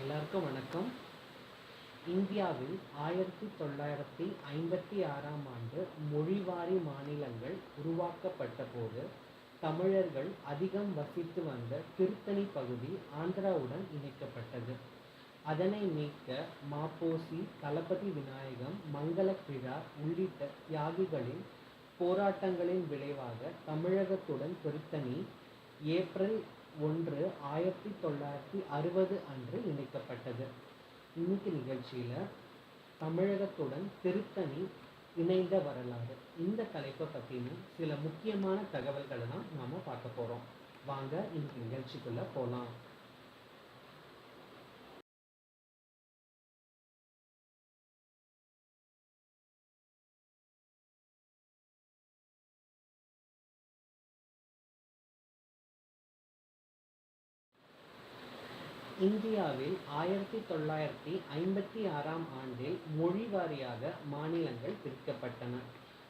எல்லாருக்கும் வணக்கம். இந்தியாவில் ஆயிரத்தி தொள்ளாயிரத்தி ஐம்பத்தி ஆறாம் ஆண்டு மொழிவாரி மாநிலங்கள் உருவாக்கப்பட்ட போது தமிழர்கள் அதிகம் வசித்து வந்த திருத்தணி பகுதி ஆந்திராவுடன் இணைக்கப்பட்டது. அதனை மீட்க மாப்போசி தளபதி விநாயகம் மங்கள மங்களக்கிழார் உள்ளிட்ட தியாகிகளின் போராட்டங்களின் விளைவாக தமிழகத்துடன் திருத்தணி ஏப்ரல் ஒன்று ஆயிரத்தி தொள்ளாயிரத்தி அறுபது அன்று இணைக்கப்பட்டது. இன்னைக்கு நிகழ்ச்சியில் தமிழகத்துடன் திருத்தணி இணைந்த வரலாறு. இந்த தலைப்பை பற்றின சில முக்கியமான தகவல்களை தான் நாம் பார்க்க போகிறோம் வாங்க இன்னைக்கு நிகழ்ச்சிக்குள்ளே போகலாம் இந்தியாவில் ஆயிரத்தி தொள்ளாயிரத்தி ஐம்பத்தி ஆறாம் ஆண்டில் மொழி வாரியாக மாநிலங்கள் பிரிக்கப்பட்டன.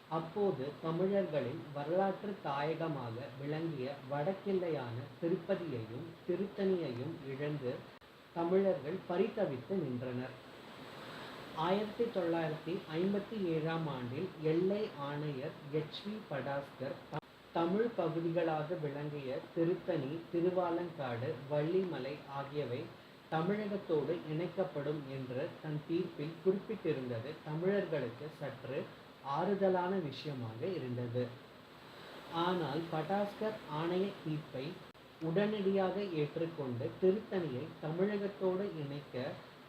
அப்போது தமிழர்களின் வரலாற்று தாயகமாக விளங்கிய வடக்கில்லையான திருப்பதியையும் திருத்தணியையும் இழந்து தமிழர்கள் பரிதவித்து நின்றனர். ஆயிரத்தி தொள்ளாயிரத்தி ஐம்பத்தி ஏழாம் ஆண்டில் எல்லை ஆணையர் எச் வி படாஸ்கர் தமிழ் பகுதிகளாக விளங்கிய திருத்தணி திருவாலங்காடு வள்ளிமலை ஆகியவை தமிழகத்தோடு இணைக்கப்படும் என்று தன் தீர்ப்பில் குறிப்பிட்டிருந்தது. தமிழர்களுக்கு சற்று ஆறுதலான விஷயமாக இருந்தது. ஆனால் படாஸ்கர் ஆணைய தீர்ப்பை உடனடியாக ஏற்றுக்கொண்டு திருத்தணியை தமிழகத்தோடு இணைக்க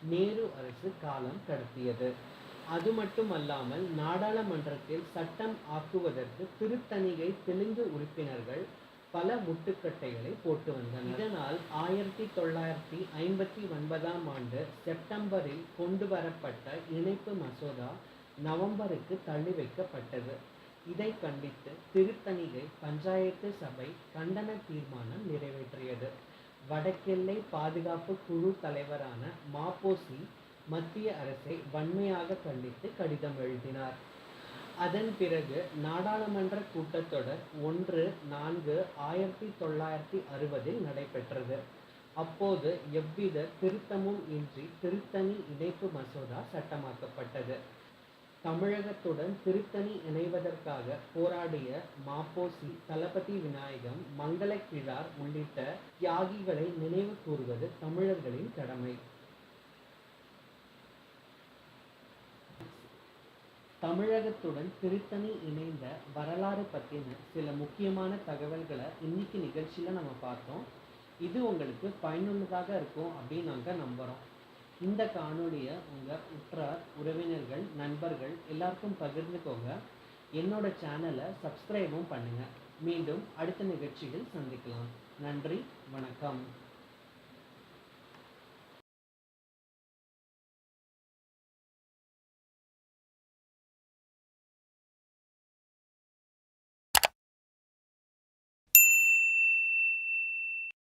நேரு அரசு காலம் கடத்தியது. அது மட்டுமல்லாமல் நாடாளுமன்றத்தில் சட்டம் ஆக்குவதற்கு திருத்தணிகை தெலுங்கு உறுப்பினர்கள் பல முட்டுக்கட்டைகளை போட்டு வந்தனர். இதனால் ஆயிரத்தி தொள்ளாயிரத்தி ஐம்பத்தி ஒன்பதாம் ஆண்டு செப்டம்பரில் கொண்டு வரப்பட்ட இணைப்பு மசோதா நவம்பருக்கு தள்ளி வைக்கப்பட்டது. இதை கண்டித்து திருத்தணிகை பஞ்சாயத்து சபை கண்டன தீர்மானம் நிறைவேற்றியது. வடக்கெல்லை பாதுகாப்பு குழு தலைவரான மாப்போசி மத்திய அரசை வன்மையாக கண்டித்து கடிதம் எழுதினார். அதன் பிறகு நாடாளுமன்ற கூட்டத்தொடர் ஒன்று நான்கு ஆயிரத்தி தொள்ளாயிரத்தி அறுபதில் நடைபெற்றது. அப்போது எவ்வித திருத்தமும் இன்றி திருத்தணி இணைப்பு மசோதா சட்டமாக்கப்பட்டது. தமிழகத்துடன் திருத்தணி இணைவதற்காக போராடிய மாப்போசி தளபதி விநாயகம் மங்கள கிழார் உள்ளிட்ட தியாகிகளை நினைவு கூறுவது தமிழர்களின் கடமை. தமிழகத்துடன் திருத்தணி இணைந்த வரலாறு பற்றின சில முக்கியமான தகவல்களை இன்னைக்கு நிகழ்ச்சியில் நம்ம பார்த்தோம். இது உங்களுக்கு பயனுள்ளதாக இருக்கும் அப்படின்னு நாங்கள் நம்புகிறோம் இந்த காணொலியை உங்கள் உற்றார் உறவினர்கள் நண்பர்கள் எல்லாருக்கும் பகிர்ந்துக்கோங்க. என்னோட சேனலை சப்ஸ்கிரைபும் பண்ணுங்கள் மீண்டும் அடுத்த நிகழ்ச்சியில் சந்திக்கலாம். நன்றி வணக்கம்.